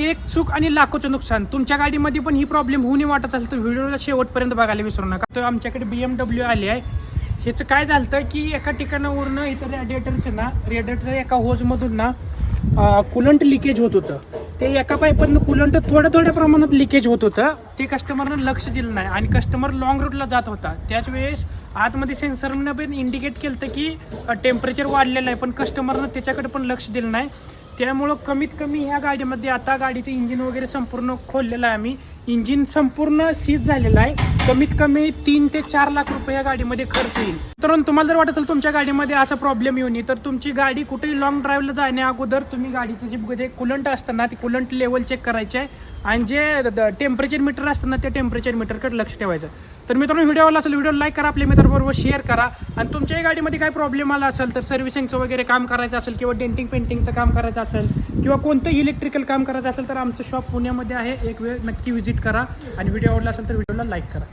एक चूक आणि लाखोचं नुकसान. तुमच्या गाडीमध्ये पण ही प्रॉब्लेम होऊन वाटत असेल तर व्हिडिओला शेवटपर्यंत बघायला विसरू नका. तर आमच्याकडे बी एम डब्ल्यू आली आहे. ह्याचं काय झालं की एका ठिकाणावरनं इथं रेडिएटरचं ना रेडिएटरच्या एका होजमधून ना कुलंट लिकेज होत होतं. ते एका पाईपमधनं कुलंट थोड्या थोड्या प्रमाणात लिकेज होत होतं. ते कस्टमरनं लक्ष दिलं नाही आणि कस्टमर लॉंग रूटला जात होता. त्याच वेळेस आतमध्ये सेन्सरनं पण इंडिकेट केलं की टेम्परेचर वाढलेलं आहे पण कस्टमरनं त्याच्याकडे पण लक्ष दिलं नाही. त्यामुळं कमीत कमी ह्या गाडीमध्ये आता गाडीचं इंजिन वगैरे संपूर्ण खोललेलं आहे आम्ही. इंजिन संपूर्ण सीज झालेलं आहे. कमीत कमी तीन ते चार लाख रुपये या गाडीमध्ये खर्च येईल. तर तुम्हाला जर वाटत असेल तुमच्या गाडीमध्ये असा प्रॉब्लेम येऊ नये तर तुमची गाडी कुठेही लॉंग ड्राईव्हला जाण्या अगोदर तुम्ही गाडीचं जे जे कुलंट असतं ना ते कुलंट लेवल चेक करायचे आहे. आणि जे टेम्परेचर मीटर असतं ना त्या टेम्परेचर मीटरकडे लक्ष ठेवायचं. तर मित्रांनो व्हिडिओ आला असेल व्हिडिओ लाईक करा आपल्या मित्रांबरोबर शेअर करा. आणि तुमच्याही गाडीमध्ये काय प्रॉब्लेम आला असेल तर सर्व्हिसिंगचं वगैरे काम करायचं असेल किंवा डेंटिंग पेंटिंगचं काम करायचं असेल किंवा कोणतंही इलेक्ट्रिकल काम करायचं असेल तर आमचं शॉप पुण्यामध्ये आहे. एक वेळ नक्की व्हिजिट करा. आणि व्हिडिओ आवडला असेल तर व्हिडिओला लाईक करा.